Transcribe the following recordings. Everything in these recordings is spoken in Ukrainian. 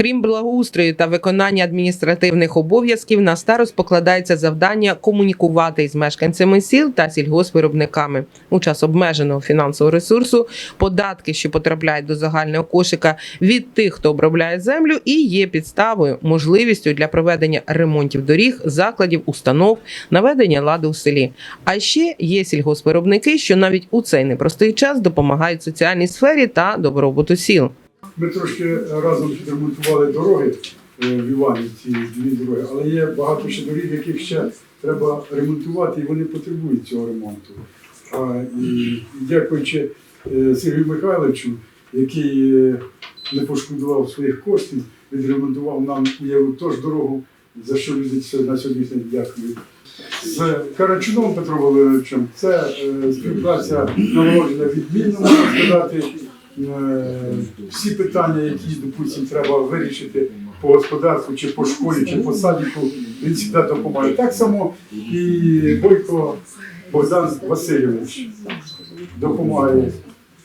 Крім благоустрою та виконання адміністративних обов'язків, на старост покладається завдання комунікувати із мешканцями сіл та сільгоспвиробниками. У час обмеженого фінансового ресурсу податки, що потрапляють до загального кошика від тих, хто обробляє землю, і є підставою, можливістю для проведення ремонтів доріг, закладів, установ, наведення ладу у селі. А ще є сільгоспвиробники, що навіть у цей непростий час допомагають соціальній сфері та добробуту сіл. Ми трошки разом підремонтували дороги е, в Іванівці, дві дороги, але є багато ще доріг, яких ще треба ремонтувати, і вони потребують цього ремонту. А, і дякуючи е, Сергію Михайловичу, який е, не пошкодував своїх коштів, відремонтував нам уявив теж дорогу, за що люди на сьогоднішній день дякують. З Карачуном Петром Володимировичем це співпраця налагоджена відмінно, можна. Е, всі питання, які, допустим, треба вирішити по господарству, чи по школі, чи по садіку, він завжди допомагає. Так само і Бойко Богдан Васильович допомагає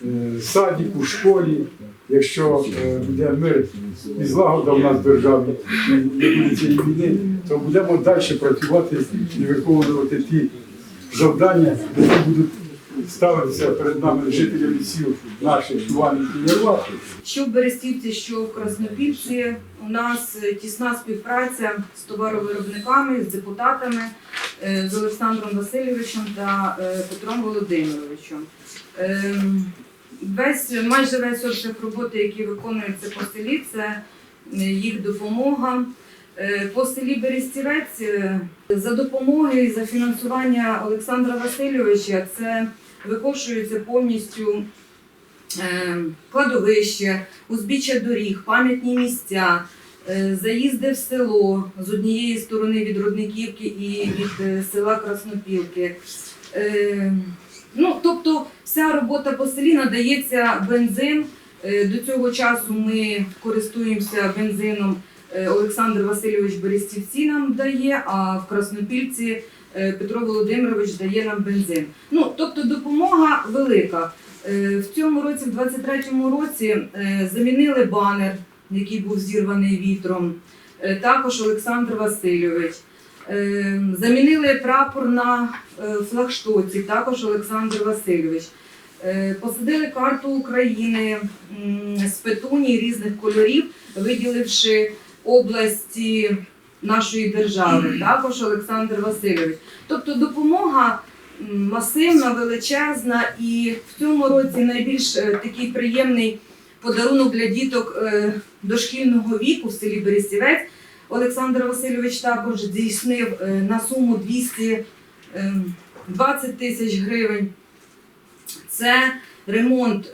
е, садіку, школі. Якщо е, буде мир і злагода в нас державі, не буде цієї війни, то будемо далі працювати і виконувати ті завдання, які будуть ставитися перед нами жителями сіл наших Іванів і Єрвах. Що в Берестівці, що в Краснопільці, у нас тісна співпраця з товаровиробниками, з депутатами, е, з Олександром Васильовичем та е, Петром Володимировичем. Ем, Весь, майже весь обсяг роботи, який виконується по селі, це е, їх допомога. По селі Берестівець за допомогою за фінансування Олександра Васильовича це викошується повністю е, кладовище, узбіччя доріг, пам'ятні місця, е, заїзди в село з однієї сторони від Рудниківки і від е, села Краснопілки. Ну, тобто вся робота по селі надається бензин. До цього часу ми користуємося бензином. Олександр Васильович Берестівці нам дає, а в Краснопільці Петро Володимирович дає нам бензин. Ну, тобто допомога велика. Е, В цьому році, в 23-му році, е, замінили банер, який був зірваний вітром. Е, Також Олександр Васильович. Е, Замінили прапор на е, флагштоці, також Олександр Васильович. Е, Посадили карту України з петуній різних кольорів, виділивши області нашої держави, також Олександр Васильович. Тобто допомога масивна, величезна, і в цьому році найбільш е, такий приємний подарунок для діток е, дошкільного віку в селі Берестівець. Олександр Васильович також здійснив е, на суму 220 тисяч гривень. Це ремонт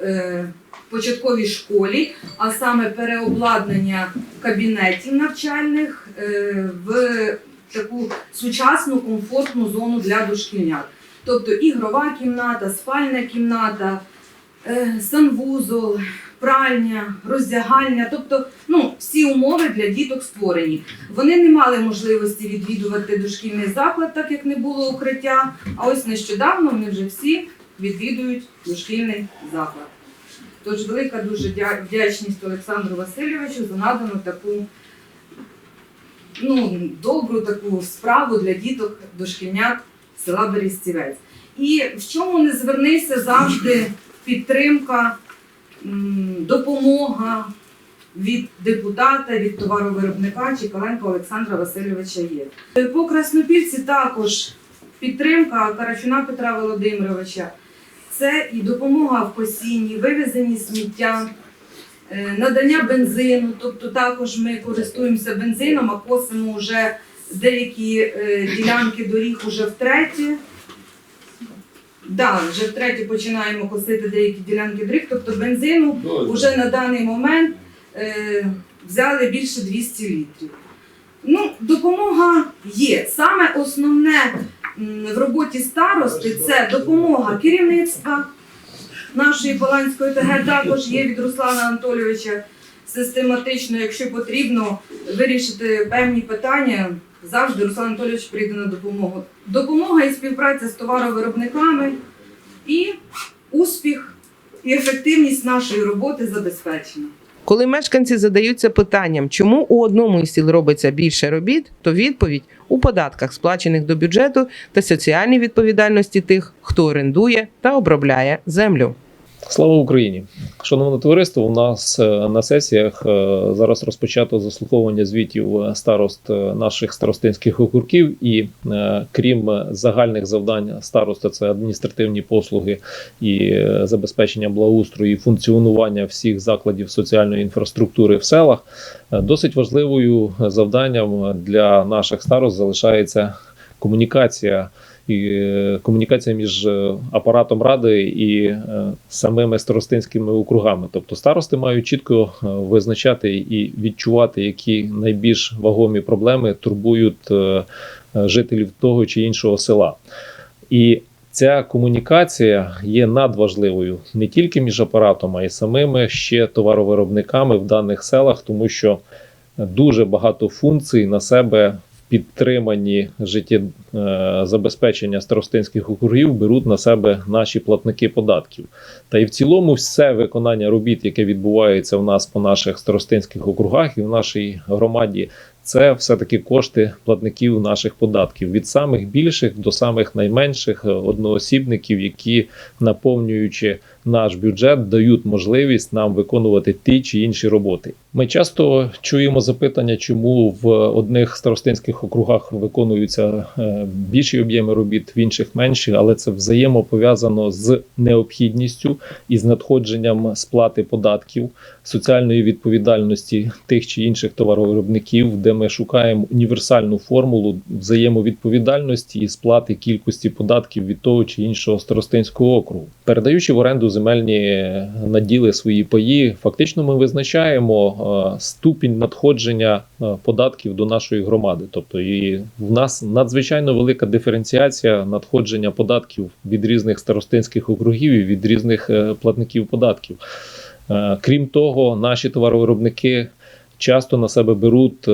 початковій школі, а саме переобладнання кабінетів навчальних е, в таку сучасну комфортну зону для дошкільнят. Тобто ігрова кімната, спальня кімната, е, санвузол, пральня, роздягальня, тобто ну, всі умови для діток створені. Вони не мали можливості відвідувати дошкільний заклад, так як не було укриття. А ось нещодавно вони вже всі відвідують дошкільний заклад. Тож велика дуже дя- вдячність Олександру Васильовичу за надану таку ну, добру таку справу для діток дошкільнят села Берестівець. І в чому не звернися завжди підтримка, допомога від депутата, від товаровиробника Чекаленка Олександра Васильовича є. По Краснопільці також підтримка Карачуна Петра Володимировича. Це і допомога в посінні, вивезенні сміття, е, надання бензину. Тобто також ми користуємося бензином, а косимо вже деякі е, ділянки доріг уже втретє. Да, вже втретє починаємо косити деякі ділянки доріг. Тобто бензину вже на даний момент е, взяли більше 200 літрів. Ну, допомога є. Саме основне в роботі старости це допомога керівництва нашої Поланської ТГ, також є від Руслана Анатолійовича систематично, якщо потрібно вирішити певні питання, завжди Руслан Анатолійович прийде на допомогу. Допомога і співпраця з товаровиробниками і успіх і ефективність нашої роботи забезпечена. Коли мешканці задаються питанням, чому у одному із сіл робиться більше робіт, то відповідь у податках, сплачених до бюджету, та соціальній відповідальності тих, хто орендує та обробляє землю. Слава Україні! Шановне товариство, у нас е, на сесіях е, зараз розпочато заслуховування звітів е, старост наших старостинських округів, і крім загальних завдань староста, це адміністративні послуги і забезпечення благоустрою і функціонування всіх закладів соціальної інфраструктури в селах. Досить важливою завданням для наших старост залишається комунікація і е, комунікація між е, апаратом ради і е, самими старостинськими округами. Тобто старости мають чітко визначати і відчувати, які найбільш вагомі проблеми турбують жителів того чи іншого села. І Ця комунікація є надважливою не тільки між апаратом, а й самими ще товаровиробниками в даних селах, тому що дуже багато функцій на себе в підтриманні життєзабезпечення старостинських округів беруть на себе наші платники податків. Та й в цілому все виконання робіт, яке відбувається в нас по наших старостинських округах і в нашій громаді, це все-таки кошти платників наших податків від самих більших до самих найменших е, одноосібників, які наповнюючи наш бюджет, дають можливість нам виконувати ті чи інші роботи. Ми часто чуємо запитання, чому в одних старостинських округах виконуються е, більші об'єми робіт, в інших менші, але це взаємопов'язано з необхідністю і з надходженням сплати податків, соціальної відповідальності тих чи інших товаровиробників, де ми шукаємо універсальну формулу взаємовідповідальності і сплати кількості податків від того чи іншого старостинського округу, передаючи в оренду земельні наділи свої паї, фактично ми визначаємо е, ступінь надходження е, податків до нашої громади. Тобто, і в нас надзвичайно велика диференціація надходження податків від різних старостинських округів і від різних е, платників податків. Крім того, наші товаровиробники часто на себе беруть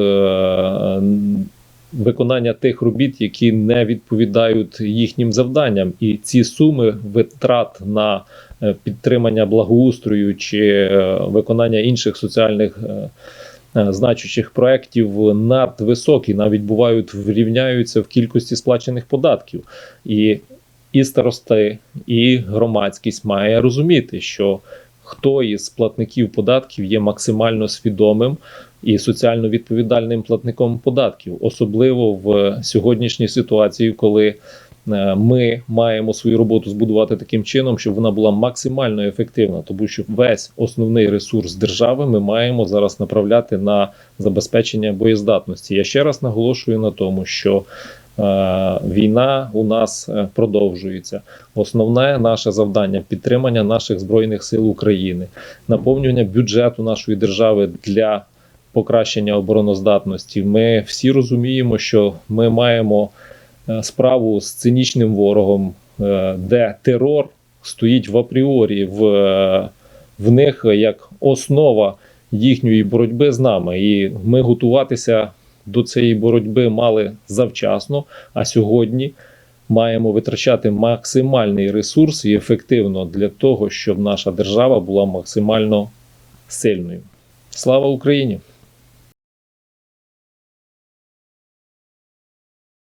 виконання тих робіт, які не відповідають їхнім завданням, і ці суми витрат на е, підтримання благоустрою чи е, виконання інших соціальних. е, Значучих проєктів надвисокі, навіть бувають врівняються в кількості сплачених податків. І, і старости, і громадськість має розуміти, що хто із платників податків є максимально свідомим і соціально відповідальним платником податків, особливо в сьогоднішній ситуації, коли е, ми маємо свою роботу збудувати таким чином, щоб вона була максимально ефективна, тому що весь основний ресурс держави ми маємо зараз направляти на забезпечення боєздатності. Я ще раз наголошую на тому, що війна у нас е, продовжується. Основне наше завдання підтримання наших збройних сил України, наповнювання бюджету нашої держави для покращення обороноздатності. Ми всі розуміємо, що ми маємо е, справу з цинічним ворогом, е, де терор стоїть в апріорі в, е, в них як основа їхньої боротьби з нами. І ми готуватися до цієї боротьби мали завчасно, а сьогодні маємо витрачати максимальний ресурс і ефективно для того, щоб наша держава була максимально сильною. Слава Україні!